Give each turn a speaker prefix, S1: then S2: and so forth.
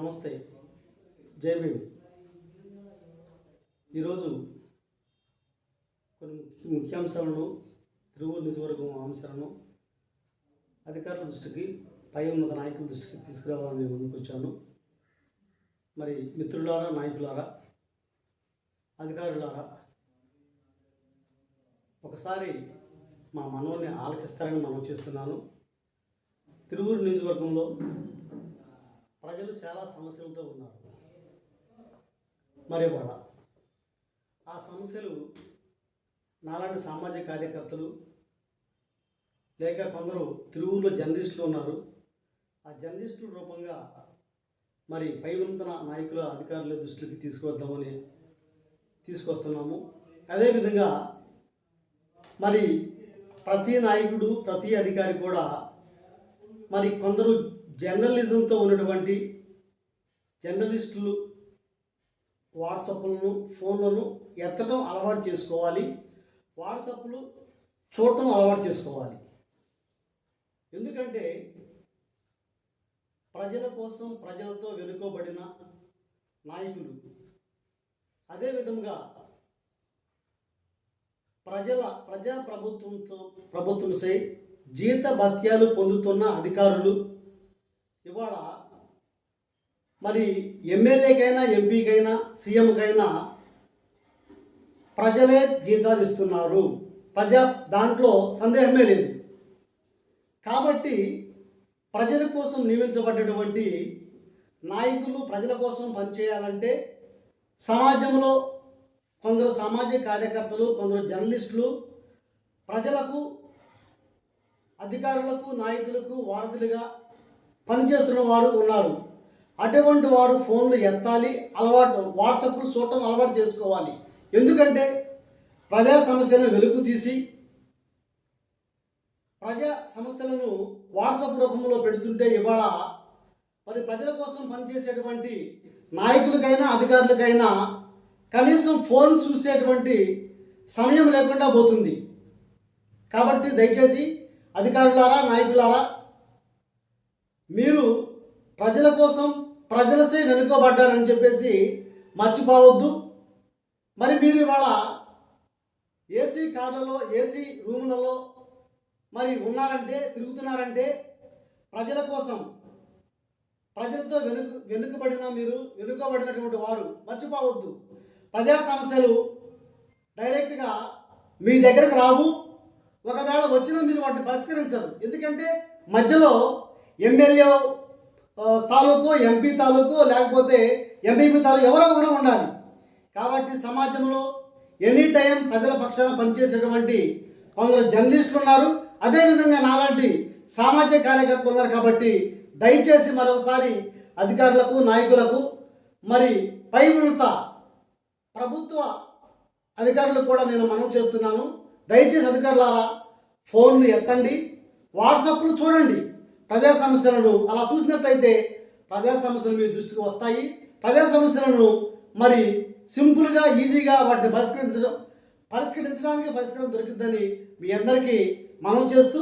S1: నమస్తే. జై భీమ్. ఈరోజు కొన్ని ముఖ్య- ముఖ్యాంశాలను తిరువూరు నియోజకవర్గం అంశాలను అధికారుల దృష్టికి పై ఉన్నత నాయకుల దృష్టికి తీసుకురావాలని నేను ముందుకు వచ్చాను. మరి మిత్రులారా నాయకులారా అధికారులారా ఒకసారి మా మనవల్ని ఆలకిస్తారని మనం చేస్తున్నాను. తిరువూరు నియోజకవర్గంలో ప్రజలు చాలా సమస్యలతో ఉన్నారు. మరి వాళ్ళ ఆ సమస్యలు నాలాంటి సామాజిక కార్యకర్తలు లేక కొందరు తిరువురులో జర్నలిస్టులు ఉన్నారు. ఆ జర్నలిస్టుల రూపంగా మరి పై ఉన్నత నాయకుల అధికారుల దృష్టికి తీసుకువద్దామని తీసుకొస్తున్నాము. అదేవిధంగా మరి ప్రతి నాయకుడు ప్రతి అధికారి కూడా మరి కొందరు జర్నలిజంతో ఉన్నటువంటి జర్నలిస్టులు వాట్సాప్లను ఫోన్లను ఎత్తడం అలవాటు చేసుకోవాలి. వాట్సాప్లు చూడటం అలవాటు చేసుకోవాలి. ఎందుకంటే ప్రజల కోసం ప్రజలతో వెనుకబడిన నాయకులు. అదేవిధంగా ప్రజల ప్రజా ప్రభుత్వంతో ప్రభుత్వంసై జీత భత్యాలు పొందుతున్న అధికారులు ఇవాళ మరి ఎమ్మెల్యేకైనా ఎంపీకైనా సీఎంకైనా ప్రజలే జీతాలు ఇస్తున్నారు. ప్రజా దాంట్లో సందేహమే లేదు. కాబట్టి ప్రజల కోసం నియమించబడ్డటువంటి నాయకులు ప్రజల కోసం పనిచేయాలంటే సమాజంలో కొందరు సామాజిక కార్యకర్తలు కొందరు జర్నలిస్టులు ప్రజలకు అధికారులకు నాయకులకు వారధులుగా పనిచేస్తున్న వారు ఉన్నారు. అటువంటి వారు ఫోన్లు ఎత్తాలి అలవాటు వాట్సాప్లు చూడటం అలవాటు చేసుకోవాలి. ఎందుకంటే ప్రజా సమస్యలను వెలుగు తీసి ప్రజా సమస్యలను వాట్సాప్ రూపంలో పెడుతుంటే ఇవాళ మరి ప్రజల కోసం పనిచేసేటువంటి నాయకులకైనా అధికారులకైనా కనీసం ఫోన్ చూసేటువంటి సమయం లేకుండా పోతుంది. కాబట్టి దయచేసి అధికారులారా నాయకులారా మీరు ప్రజల కోసం ప్రజలసే వెనుకబడ్డారని చెప్పేసి మర్చిపోవద్దు. మరి మీరు ఇవాళ ఏసీ కార్లలో ఏసీ రూములలో మరి ఉన్నారంటే తిరుగుతున్నారంటే ప్రజల కోసం ప్రజలతో వెనుక వెనుకబడిన మీరు వెనుకబడినటువంటి వారు మర్చిపోవద్దు. ప్రజా సమస్యలు డైరెక్ట్గా మీ దగ్గరకు రావు. ఒకవేళ వచ్చినా మీరు వాటిని పరిష్కరించరు. ఎందుకంటే మధ్యలో ఎమ్మెల్యే తాలూకు ఎంపీ తాలూకు లేకపోతే ఎంపీపీ తాలూకు ఎవరో ఒకరు ఉండాలి. కాబట్టి సమాజంలో ఎనీ టైం ప్రజల పక్షాన పనిచేసేటువంటి కొందరు జర్నలిస్టులు ఉన్నారు. అదేవిధంగా నాలాంటి సామాజిక కార్యకర్తలు ఉన్నారు కాబట్టి దయచేసి మరొకసారి అధికారులకు నాయకులకు మరి పై ఉన్నత ప్రభుత్వ అధికారులకు కూడా నేను మనవి చేస్తున్నాను. దయచేసి అధికారులారా ఫోన్లు ఎత్తండి. వాట్సాప్లు చూడండి. ప్రజా సమస్యలను అలా చూసినట్లయితే ప్రజా సమస్యలు మీ దృష్టికి వస్తాయి. ప్రజా సమస్యలను మరి సింపుల్గా ఈజీగా వాటిని పరిష్కరించడం పరిష్కరించడానికి పరిష్కారం దొరికిద్దని మీ అందరికీ మనం చేస్తూ